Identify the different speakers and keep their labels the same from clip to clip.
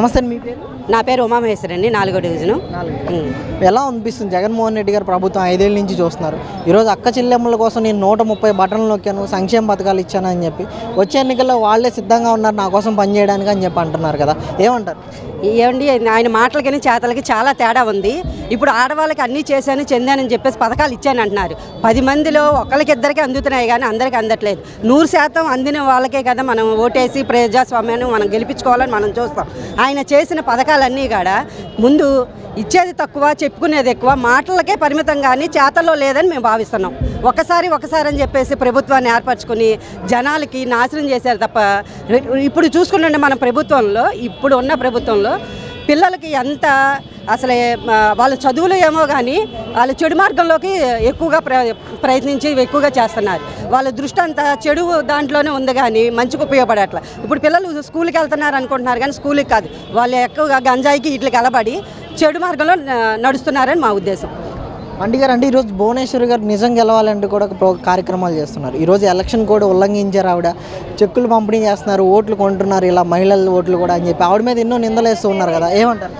Speaker 1: నమస్తే మీ పేరు?
Speaker 2: నా పేరు ఉమామహేశ్వరి అండి నాలుగో డివిజను.
Speaker 1: ఎలా అనిపిస్తుంది? జగన్మోహన్ రెడ్డి గారు ప్రభుత్వం ఐదేళ్ళ నుంచి చూస్తున్నారు. ఈరోజు అక్క చెల్లెమ్మల కోసం నేను నూట ముప్పై బటన్లు నొక్కాను సంక్షేమ పథకాలు ఇచ్చాను అని చెప్పి. వచ్చే ఎన్నికల్లో వాళ్ళే సిద్ధంగా ఉన్నారు నా కోసం పనిచేయడానికి అని చెప్పి అంటున్నారు కదా. ఏమంటారు?
Speaker 2: ఏమండి ఆయన మాటలకి చేతలకి చాలా తేడా ఉంది. ఇప్పుడు ఆడవాళ్ళకి అన్నీ చేశాను చెందానని చెప్పేసి పథకాలు ఇచ్చాను అంటున్నారు. పది మందిలో ఒకరికి ఇద్దరికి అందుతున్నాయి కానీ అందరికీ అందట్లేదు. నూరు శాతం అందిన వాళ్ళకే కదా మనం ఓటేసి ప్రజాస్వామ్యాన్ని మనం గెలిపించుకోవాలని మనం చూస్తాం. ఆయన చేసిన పథకాలన్నీ కూడా ముందు ఇచ్చేది తక్కువ చెప్పుకునేది ఎక్కువ మాటలకే పరిమితం కానీ చేతల్లో లేదని మేము భావిస్తున్నాం. ఒకసారి ఒకసారి అని చెప్పేసి ప్రభుత్వాన్ని ఏర్పరచుకుని జనాలకి నాశనం చేశారు తప్ప ఇప్పుడు చూసుకుంటుంటే మన ప్రభుత్వంలో ఇప్పుడు ఉన్న ప్రభుత్వంలో పిల్లలకి ఎంత అసలు వాళ్ళ చదువులు ఏమో కానీ వాళ్ళ చెడు మార్గంలోకి ఎక్కువగా ప్ర ప్రయత్నించి ఎక్కువగా చేస్తున్నారు. వాళ్ళ దృష్టి అంతా చెడు దాంట్లోనే ఉంది కానీ మంచికి ఉపయోగపడట్ల. ఇప్పుడు పిల్లలు స్కూల్కి వెళ్తున్నారు అనుకుంటున్నారు కానీ స్కూల్కి కాదు. వాళ్ళు ఎక్కువగా గంజాయికి ఇట్లకి అలబడి చెడు మార్గంలో నడుస్తున్నారని మా ఉద్దేశం.
Speaker 1: అండి గారు అంటే ఈరోజు భువనేశ్వర్ గారు నిజం గెలవాలంటే కూడా ఒక కార్యక్రమాలు చేస్తున్నారు. ఈరోజు ఎలక్షన్ కూడా ఉల్లంఘించారు ఆవిడ. చెక్కులు పంపిణీ చేస్తున్నారు ఓట్లు కొంటున్నారు ఇలా మహిళల ఓట్లు కూడా అని చెప్పి. ఆవిడ మీద ఎన్నో నిందలు వేస్తూ ఉన్నారు కదా ఏమంటారు?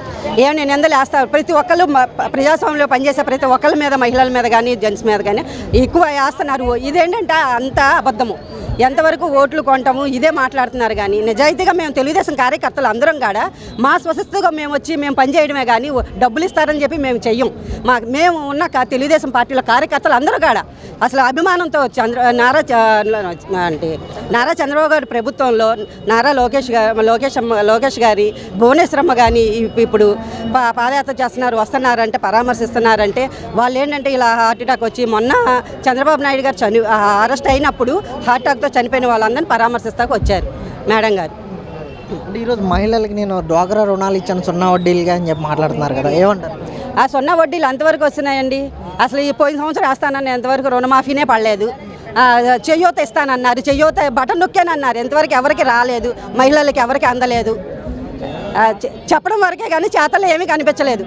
Speaker 2: ఏం నేను ఎందులో వేస్తారు. ప్రతి ఒక్కళ్ళు ప్రజాస్వామ్యంలో పనిచేసే ప్రతి ఒక్కళ్ళ మీద మహిళల మీద కానీ జెంట్స్ మీద కానీ ఎక్కువ వేస్తున్నారు. ఇదేంటంటే అంత అబద్ధము. ఎంతవరకు ఓట్లు కొంటాము? ఇదే మాట్లాడుతున్నారు కానీ నిజాయితీగా మేము తెలుగుదేశం కార్యకర్తలు అందరం కాడ మా స్వస్థతగా మేము వచ్చి మేము పనిచేయడమే కానీ డబ్బులు ఇస్తారని చెప్పి మేము చెయ్యం. మా మేము ఉన్న తెలుగుదేశం పార్టీలో కార్యకర్తలు అందరూ కాడ అసలు అభిమానంతో చంద్ర నారా అంటే నారా చంద్రబాబు గారి ప్రభుత్వంలో నారా లోకేష్ గారు లోకేష్ అమ్మ లోకేష్ గారి భువనేశ్వరమ్మ కానీ ఇప్- ఇప్పుడు పాదయాత్ర చేస్తున్నారు వస్తున్నారంటే పరామర్శిస్తున్నారంటే వాళ్ళు ఏంటంటే ఇలా హార్ట్ అటాక్ వచ్చి మొన్న చంద్రబాబు నాయుడు గారు చని అరెస్ట్ అయినప్పుడు హార్ట్ అటాక్తో చనిపోయిన వాళ్ళందరినీ పరామర్శిస్తాకు వచ్చారు మేడం గారు.
Speaker 1: అంటే ఈరోజు మహిళలకి నేను డ్వాక్రా రుణాలు ఇచ్చాను సున్నా వడ్డీలుగా అని చెప్పి మాట్లాడుతున్నారు కదా ఏమంటారు?
Speaker 2: ఆ సున్నా వడ్డీలు అంతవరకు వస్తున్నాయండి? అసలు ఈ పోయిన సంవత్సరం వేస్తానని ఎంతవరకు రుణమాఫీనే పడలేదు. చేయూత చెయ్యోత ఇస్తానన్నారు చేయూత బటన్ నొక్కానన్నారు. ఎంతవరకు ఎవరికి రాలేదు మహిళలకి ఎవరికి అందలేదు. చెప్పడం వరకే కానీ చేతల్లో ఏమీ కనిపించలేదు.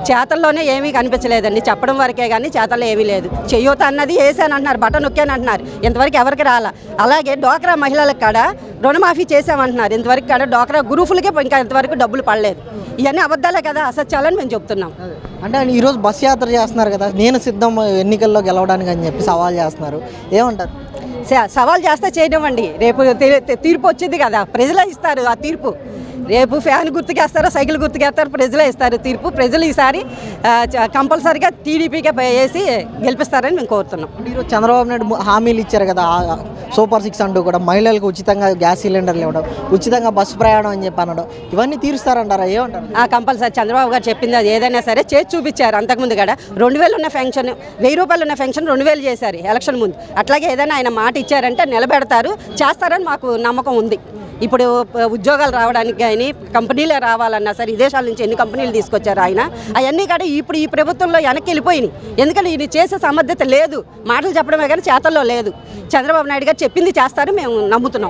Speaker 2: చేతల్లోనే ఏమీ కనిపించలేదండి. చెప్పడం వరకే కానీ చేతల్లో ఏమీ లేదు. చెయ్యోత అన్నది వేసాను అంటున్నారు బటన్ నొక్కాను అంటున్నారు ఇంతవరకు ఎవరికి రాలా. అలాగే డోక్రా మహిళలకు కాడ రుణమాఫీ చేసామంటున్నారు ఇంతవరకు కాడ డోక్రా గ్రూపులకే ఇంకా ఇంతవరకు డబ్బులు పడలేదు. ఇవన్నీ అబద్ధాలే కదా అసత్యాలని మేము చెప్తున్నాం.
Speaker 1: అంటే ఈరోజు బస్ యాత్ర చేస్తున్నారు కదా నేను సిద్ధం ఎన్నికల్లో గెలవడానికి అని చెప్పి సవాల్ చేస్తున్నారు. ఏమంటారు?
Speaker 2: స- సవాల్ చేస్తే చేయనివ్వండి. రేపు తీ- తీ- తీర్పు వచ్చింది కదా ప్రజలే ఇస్తారు ఆ తీర్పు. రేపు ఫ్యాన్ గుర్తుకేస్తారో సైకిల్ గుర్తుకేస్తారో ప్రజలే ఇస్తారు తీర్పు. ప్రజలు ఈసారి కంపల్సరీగా టీడీపీకే వేసి గెలిపిస్తారని మేము కోరుతున్నాం.
Speaker 1: ఈరోజు చంద్రబాబు నాయుడు హామీలు ఇచ్చారు కదా సూపర్ సిక్స్ అంటూ కూడా మహిళలకు ఉచితంగా గ్యాస్ సిలిండర్లు ఇవ్వడం ఉచితంగా బస్సు ప్రయాణం అని చెప్పి అనడం ఇవన్నీ తీరుస్తారంటారా ఏమంటారు?
Speaker 2: ఆ కంపల్సరీ చంద్రబాబు గారు చెప్పింది అది ఏదైనా సరే చేసి చూపించారు అంతకుముందు కూడా. రెండు వేలు ఉన్న ఫెన్షన్ వెయ్యి రూపాయలు ఉన్న ఫెన్షన్ రెండు వేలు చేశారు ఎలక్షన్ ముందు. అట్లాగే ఏదైనా ఆయన మాట ఇచ్చారంటే నిలబెడతారు చేస్తారని మాకు నమ్మకం ఉంది. ఇప్పుడు ఉద్యోగాలు రావడానికి కానీ కంపెనీలే రావాలన్నా సరే విదేశాల నుంచి ఎన్ని కంపెనీలు తీసుకొచ్చారు ఆయన? అవన్నీ కూడా ఇప్పుడు ఈ ప్రభుత్వంలో వెనక్కి వెళ్ళిపోయినాయి ఎందుకంటే ఇది చేసే సమర్థత లేదు. మాటలు చెప్పడమే కానీ చేతల్లో లేదు. చంద్రబాబు నాయుడు గారు చెప్పింది చేస్తారు మేము నమ్ముతున్నాం.